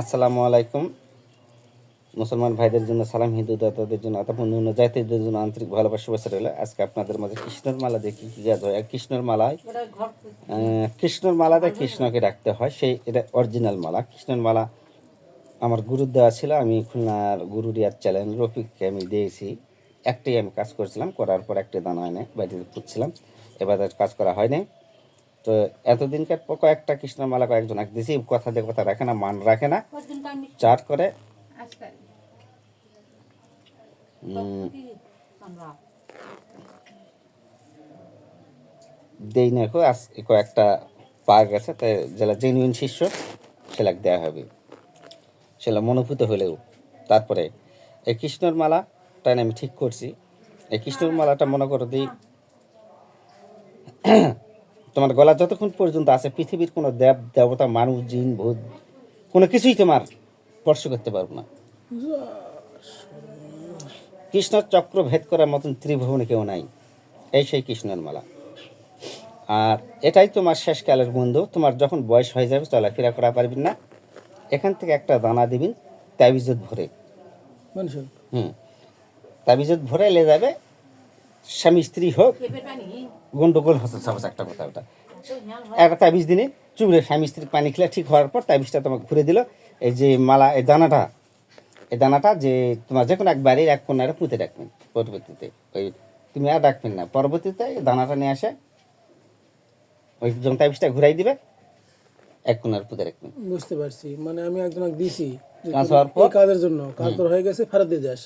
আসসালামু আলাইকুম। মুসলমান ভাইদের জন্য সালাম হিন্দু দাতাদের জন্য অথবা অন্য জাতিদের জন্য আন্তরিক ভালোবাসা শুভেচ্ছা রইল। আজকে আপনাদের মাঝে কৃষ্ণর মালা দেখি কি কাজ হয়? আর কৃষ্ণের মালায় কৃষ্ণর মালাতে কৃষ্ণকে রাখতে হয় সেই এটা অরিজিনাল মালা। কৃষ্ণের মালা আমার গুরু দেওয়া ছিল আমি খুলনার গুরু রিয়াদ চ্যানেল রফিককে আমি দিয়েছি। একটাই আমি কাজ করেছিলাম করার পর একটা দানা হয় না বাড়িতে পুঁতছিলাম এবার কাজ করা হয়নি। তো এতদিনকার কয়েকটা কৃষ্ণের মালা কয়েকজন এক দিয়েছি কথা দিয়ে কথা রাখে না মান রাখে না। চার করে। দেই না কো আজ কয়েকটা পাওয়া গেছে তাই যারা জেনুইন শিষ্য সেলাক দেওয়া হবে। সেটা মনোভূত হলেও। তারপরে এই কৃষ্ণর মালাটা আমি ঠিক করছি। এই কৃষ্ণর মালাটা মনে করো দিই তোমার গলা যতক্ষণ পর্যন্ত আছে পৃথিবীর কোনো দেব দেবতা মানুষ জিন ভূত কোনো কিছুই তোমার স্পর্শ করতে পারব না। কৃষ্ণ চক্র ভেদ করার মতন ত্রিভুবনে কেউ নাই। এই সেই কৃষ্ণের মালা। আর এটাই তোমার শেষকালের বন্ধু। তোমার যখন বয়স হয়ে যাবে চলাফেরা করা পারবেন না। এখান থেকে একটা দানা দিবেন তাবিজত ভরে। হুম। তাবিজত ভরে এলে যাবে স্বামী স্ত্রী হোক গন্ডগোল হতে সাপোজ একটা কথা ওটা। একটা তাবিজ দিনে চুবড়ে স্বামী স্ত্রীর পানি খেলে ঠিক হওয়ার পর তাবিজটা তোমাকে ঘুরে দিল। এই যে মালা এই দানাটা এই দানাটা যে তোমার যে কোনো এক বাড়ির এক কোনারে পুঁতে রাখবেন পরবর্তীতে। ওই তুমি আর রাখবেন না। পরবর্তীতে এই দানাটা নিয়ে আসে ওই যখন তাবিজটা ঘুরাই দিবে এক কোনার পুঁতে রাখবেন। বুঝতে পারছি। মানে আমি একজনকে দিছি কাজ হওয়ার পর? কাজের জন্য। কাজ হয়ে গেছে ফেরত দিয়ে যাস।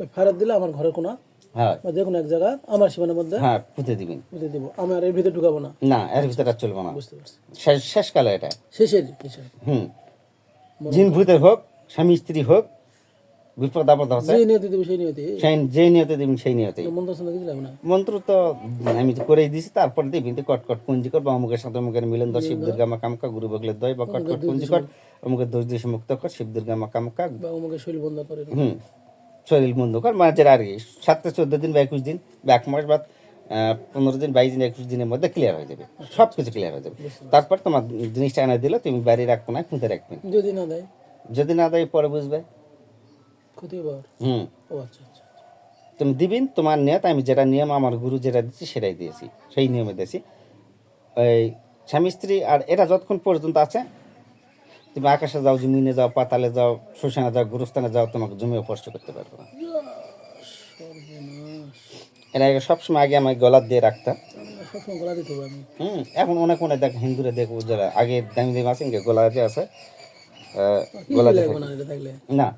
ওই ফেরত দিলে আমার ঘরে কোনা হ্যাঁ। যে কোনো এক জায়গা আমার সীমানার মধ্যে হ্যাঁ পুঁতে দিবেন। বুঝে দিব। আমি আর এর ভিতরে ঢুকাবো না। না এর ভিতরে আর চলবে না। বুঝতে পারছি। শেষ শেষকালে এটা। শেষের হুম। জিন ভূতের হোক স্বামী স্ত্রী হোক বিপদ আপদ আছে। যে নিয়তি দেবে সেই নিয়তি। সেই যে নিয়তে দিবেন সেই নিয়তে। মন্ত্র শুনে কিছু লাগবে না? মন্ত্র তো আমি তো করেই দিছি তারপর দিবি। তো কট কট কুঞ্জি কর বা অমুকের সাথে অমুকের মিলন দর শিব দুর্গা মা কামকা গুরু বগলের দয় বা কট কট কুঞ্জি কর অমুকের দোষ দিশে মুক্ত কর শিব দুর্গা মা কামকা। বা আমাকে শৈল বন্ধ করে হুম। শরীর বন্ধ কর মাঝের আর কি সাত থেকে চোদ্দ দিন বা একুশ দিন বা এক মাস বা পনেরো দিন বাইশ দিন একুশ দিনের মধ্যে ক্লিয়ার হয়ে যাবে। সব কিছু ক্লিয়ার হয়ে যাবে। তারপর তোমার জিনিসটা এনে দিলে তুমি বাড়ি রাখব না খুঁতে রাখবেন যদি না দেয়? যদি না দেয় পরে বুঝবে। হুম। আচ্ছা আচ্ছা তুমি দিবিন তোমার নিয়ত আমি যেটা নিয়ম আমার গুরু যেটা দিচ্ছি সেটাই দিয়েছি সেই নিয়মে দিয়েছি। ওই স্বামী স্ত্রী আর এটা যতক্ষণ পর্যন্ত আছে তুমি আকাশে যাও, জমিনে যাও, পাতালে যাও, শ্মশানে যাও, গুরুস্থানে যাও, তোমাকে জমি স্পর্শ করতে পারবে। না এরা আগে সবসময় আগে আমি গলার দিয়ে রাখতাম গলা হুম, এখন অনেক অনেক দেখ, হিন্দুরে দেখো যারা আগে দামি দামি আছে গলা দিয়ে আছে গলা না,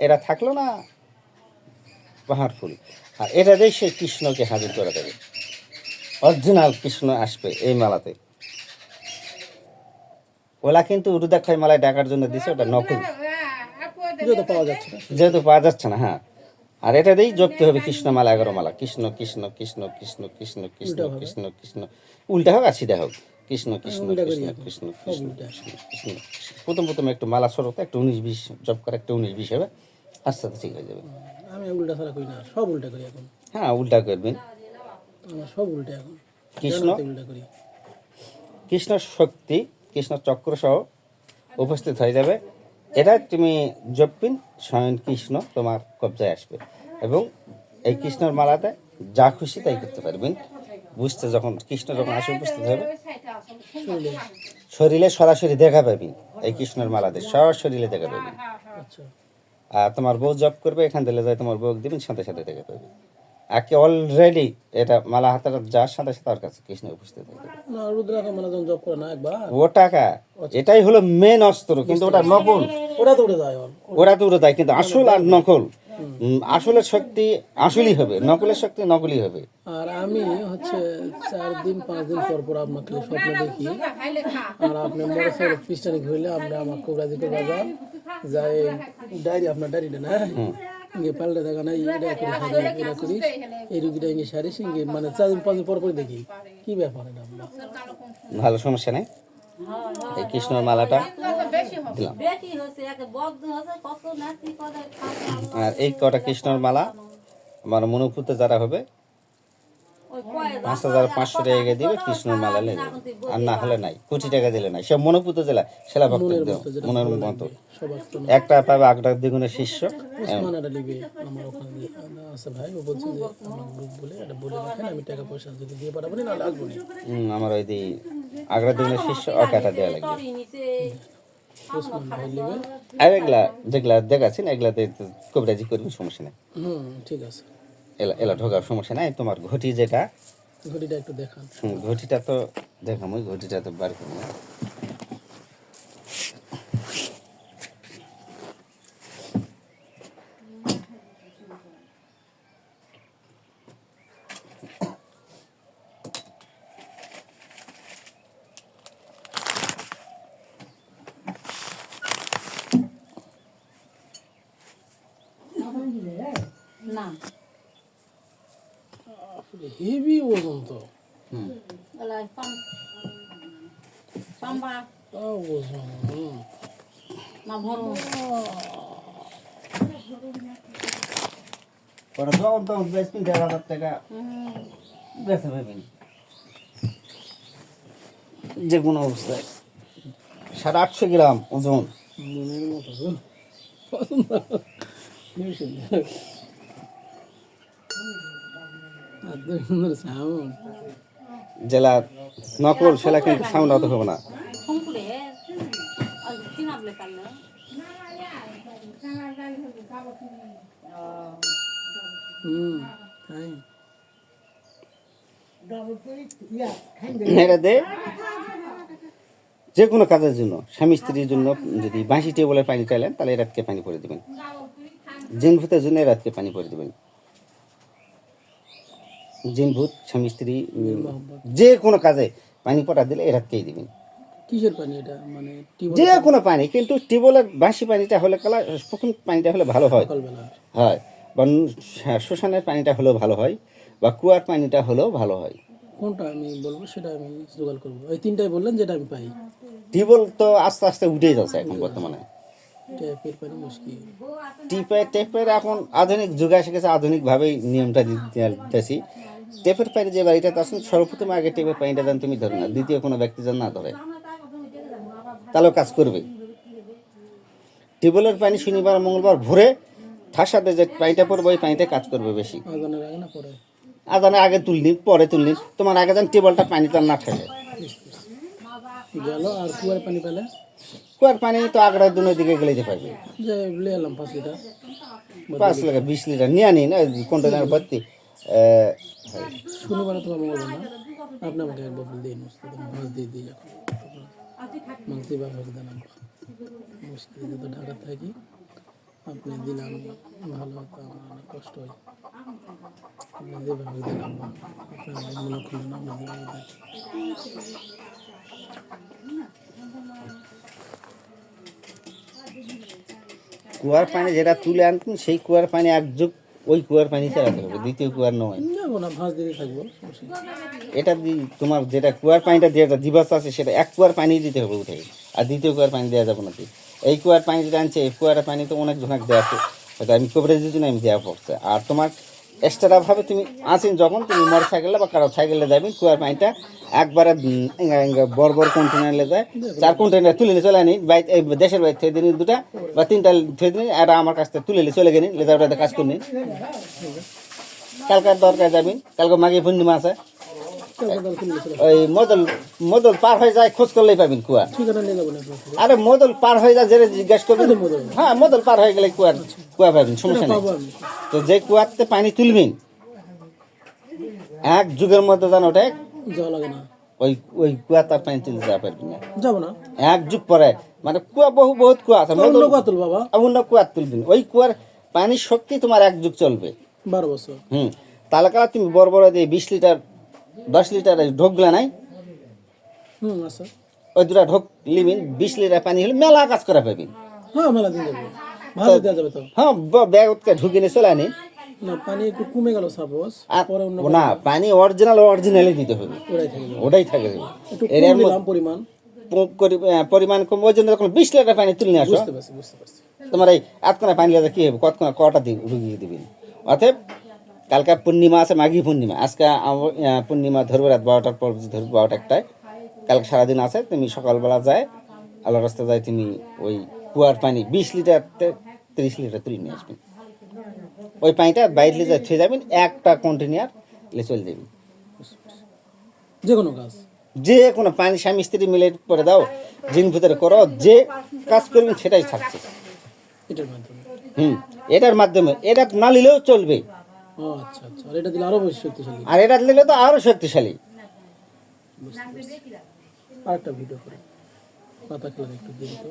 এটা থাকল না, পাহাড় ফুল। আর এটা দিয়ে সে কৃষ্ণকে হাজির করে দেবে। অরিজিনাল কৃষ্ণ আসবে এই মালাতে। ওলা কিন্তু রুদাক্ষয় মালায় ডাকার জন্য দিছে ওটা নকল পুজো তো পাওয়া যাচ্ছে না। যেহেতু পাওয়া যাচ্ছে না হ্যাঁ। আর এটা দিয়েই যোগতে হবে কৃষ্ণ মালা এগারো মালা। কৃষ্ণ কৃষ্ণ কৃষ্ণ কৃষ্ণ কৃষ্ণ কৃষ্ণ কৃষ্ণ কৃষ্ণ। উল্টা হোক আর সিধা হোক। কৃষ্ণ কৃষ্ণ কৃষ্ণ কৃষ্ণ কৃষ্ণ কৃষ্ণ প্রথম প্রথম একটু মালা স্বরূপ একটু উনিশ বিশ জব করে একটা উনিশ বিশ হবে। আস্তে আস্তে ঠিক হয়ে যাবে। আমি উল্টা ছাড়া করি না সব উল্টা করি এখন। হ্যাঁ উল্টা করবেন সব উল্টা এখন। কৃষ্ণ? উল্টা করি। কৃষ্ণ শক্তি কৃষ্ণ চক্র সহ উপস্থিত হয়ে যাবে। এটা তুমি জপিন স্বয়ং কৃষ্ণ তোমার কবজায় আসবে এবং এই কৃষ্ণর মালাতে যা খুশি তাই করতে পারবেন। বুঝতে যখন কৃষ্ণ যখন আসে উপস্থিত হবে শরীরে সরাসরি দেখা পাবি এই কৃষ্ণর মালাতে সরাসরি দেখা পাবি আচ্ছা। আর তোমার বউ জব করবে এখান থেকে যায় তোমার বউ দিবেন সাথে সাথে দেখা পাবি আগে অলরেডি এটা মালা হাতের যার সাথে সাথে তার কাছে কৃষ্ণ উপস্থিত না রুদ্রাকে মানে যখন জব করে না একবার? ও টাকা এটাই হলো মেন অস্ত্র কিন্তু ওটা নকল। ওরা তো উড়ে যায় ওর। ওরা তো উড়ে দেয় কিন্তু আসল আর নকল। আসলের শক্তি আসলই হবে নকলের শক্তি নকলই হবে। আর আমি হচ্ছে চার দিন পাঁচ দিন পর পর আপনাকে স্বপ্ন দেখি। আর আপনি মোটরসাইকেল পিস্টানি ঘুরলে আমরা আমার কোবরাজিকে বাজার যাই। ডায়েরি আপনার ডায়েরিটা না? ইঙ্গে পাল্টে দেখা নাই এটা করে এটা করিস। এই রুগীটা ইঙ্গে সারি ইঙ্গে মানে চার দিন পাঁচ দিন পর পর দেখি। কি ব্যাপার এটা ভালো সমস্যা নেই? এই কৃষ্ণর মালাটা দিলাম। আর এই কটা কৃষ্ণর মালা আমার মনে যারা হবে পাঁচ হাজার পাঁচশো টাকা দিবে কৃষ্ণর মালা নেবে আর না হলে নাই কোটি টাকা দিলে নাই। সে মনোপুত জেলা সেলা ভক্ত মনের মতো একটা পাবে আগটা দ্বিগুণের শিষ্য আমার ওখানে দিয়ে আছে ভাই ও বলছে যে আমার গ্রুপ বলে এটা বলে রাখেন আমি টাকা পয়সা যদি দিয়ে পাঠাবো না নাহলে আসব না। হুম, আমার ওই দি আগড়া দ্বিগুণের শিষ্য অকাটা দেওয়া লাগবে। আর এগুলা যেগুলা দেখাচ্ছি না এগুলাতে কবিরাজি করবি সমস্যা নেই। ঠিক আছে। এলা এলা ঢোকার সমস্যা নাই। তোমার ঘটি যেটা ঘটিটা একটু দেখান। ঘটিটা তো দেখাম ওই ঘটিটা তো বার করব না হেভি ওজন তো দেড় হাজার টাকা বেচে পাবেন যে কোনো অবস্থায় সাড়ে আটশো গ্রাম ওজন মনের মতো পছন্দ জেলা নকল সেলা কিন্তু সাউন্ড অত হবে না। যে কোনো কাজের জন্য, স্বামী স্ত্রীর জন্য যদি বাঁশি টেবলের পানি চাইলেন, তাহলে রাতকে পানি করে দেবেন। জিন ভূতের জন্য রাতকে পানি করে দেবেন। জিন ভূত স্বামী স্ত্রী যে কোনো কাজে পানি পটা দিলে এ রাতকেই দিবেন কিসের পানি এটা? মানে যে কোনো পানি কিন্তু টিউবওয়েলের বাঁশি পানিটা হলে কালা প্রথম পানিটা হলে ভালো হয়। হয়। বা হ্যাঁ, শ্মশানের পানিটা হলেও ভালো হয় বা কুয়ার পানিটা হলেও ভালো হয়। কোনটা আমি বলব সেটা আমি জোগাড় করব। ওই তিনটাই বললেন যেটা আমি পাই। টিউবওয়েল তো আস্তে আস্তে উঠেই যাচ্ছে এখন বর্তমানে। টিপের টেপের এখন আধুনিক যুগে এসে গেছে আধুনিকভাবেই নিয়মটা দিতেছি। টেপের পানি যে বাড়িটাতে আসুন সর্বপ্রথম আগে টেপের পানিটা যেন তুমি ধরো না দ্বিতীয় কোনো ব্যক্তি যেন না ধরে। তাহলেও কাজ করবে। টিউবওয়েলের পানি শনিবার মঙ্গলবার ভরে ঠাসাতে যে পানিটা পড়বে ওই পানিটা কাজ করবে বেশি। আজানের আগে তুলনি পরে তুলনি তোমার আগে যেন টেবলটা পানিটা না ঠেলে গেল আর কুয়ার পানি পেলে কুয়ার পানি তো আগ্রার দুনের দিকে গেলে যেতে পারবে যে লে এলাম পাঁচ লিটার। পাঁচ লিটার বিশ লিটার নিয়ে আনি না কন্টেনার ভর্তি। আহ, হয়। তোমার মঙ্গলবার না আপনি আমাকে বলে দিন মাছ দিয়ে দিই এখন। দিয়ে বা ভাগ দেন মুশকিল তো ঢাকা থাকি আপনি দিন আমি ভালো হতো আমার অনেক কষ্ট হয়। আপনি দিয়ে দেন আপনি আমার মনে দেন কুয়ার পানি যেটা তুলে আনতেন সেই কুয়ার পানি এক যুগ ওই কুয়ার পানি ছাড়া থাকবে দ্বিতীয় কুয়ার নয়। যাব না ভাঁজ দিয়ে থাকব এটা তোমার যেটা কুয়ার পানিটা যেটা দিবাস আছে সেটা এক কুয়ার পানি দিতে হবে উঠে। আর দ্বিতীয় কুয়ার পানি দেওয়া যাবে না এই কুয়ার পানি যেটা আনছে এই কুয়ার পানি তো অনেক জনক দেওয়া আছে। আমি কভারেজের জন্য আমি দেওয়া পড়ছে। আর তোমার এক্সট্রা ভাবে তুমি আসেন যখন তুমি মোটর সাইকেলে বা কারও সাইকেলে যাবেন, কুয়ার পানিটা একবারে বড় বড় কন্টেনারে যায়। চার কন্টেনার তুলে নিয়ে চলে আনি। বাইক দেশের বাইক থেকে দিন দুটা বা তিনটা থেকে দিন এটা আমার কাছ থেকে তুলে নিয়ে চলে গেলেন। লেজার কাজ করে নিন কালকার দরকার যাবেন। কালকে মাগে পূর্ণিমা আছে তারপর তাহলে কিনলে চলে ওই মদল মদল পার হয়ে যায় খোঁজ করলেই পাবেন কুয়া। আরে মদল পার হয়ে যায় যেটা জিজ্ঞাসা করবেন হ্যাঁ মদল পার হয়ে গেলে কুয়ার কুয়া পাবেন সমস্যা নেই। তো যে কুয়াতে পানি তুলবেন এক যুগের মধ্যে জানো ওটা যাওয়া লাগে না। ওই ওই কুয়া তার পানি তুলতে যাওয়া পারবেন না। যাব না। এক যুগ পরে মানে কুয়া বহু বহুত কুয়া আছে অন্য মদল কাতুল বাবা। অন্য কুয়া তুলবেন। ওই কুয়ার পানির শক্তি তোমার এক যুগ চলবে। বারো বছর। হুম তাহলে তুমি বড় বড় দিয়ে বিশ লিটার দশ লিটার ঢোকলে নাই? হুম আচ্ছা ওই দুটা ঢোক লিমিন বিশ লিটার পানি হলে মেলা কাজ করা পাবেন হ্যাঁ মেলা দিন যাব। ভালো দেওয়া যাবে তো। হ্যাঁ ব্যাগ উৎকে ঢুকে নিয়ে চলে আনি। না পানি একটু কমে গেল সাপোজ পরে অন্য না পানি। অরিজিনাল অরিজিনালি দিতে হবে। ওরাই থেকে ওটাই থাকে এর পরিমাণ। পরিমাণ কম ওই জন্য যখন বিশ লিটার পানি তুলে নিয়ে আসো। বুঝতে পারছি বুঝতে পারছি। তোমার এই পানি লাগে কি হবে? কতক্ষণ কটা দিন রুগিয়ে দিবেন অতএব কালকে পূর্ণিমা আছে মাঘী পূর্ণিমা। আজকে পূর্ণিমা ধরবে রাত বারোটার পর ধরবে বারোটা একটায়। কালকে সারাদিন আছে তুমি সকালবেলা যায় আল্লাহ রাস্তা যায় তুমি ওই কুয়ার পানি বিশ লিটার তিরিশ লিটার তুলে নিয়ে আসবেন ওই পানিটা বাইশ লিটার ছুঁয়ে যাবেন একটা কন্টেনার নিয়ে চলে যাবেন যে কোনো কাজ। যে কোনো পানি স্বামী স্ত্রী মিলে করে দাও দিন ভিতরে করো যে কাজ করবেন সেটাই থাকছে। হুম এটার মাধ্যমে এটা না নিলেও চলবে। আচ্ছা আচ্ছা। আর এটা দিলে আরও বেশি শক্তিশালী। আর এটা দিলে তো আরও শক্তিশালী। আরেকটা ভিডিও করে। পাতা খেলার একটু দিন তো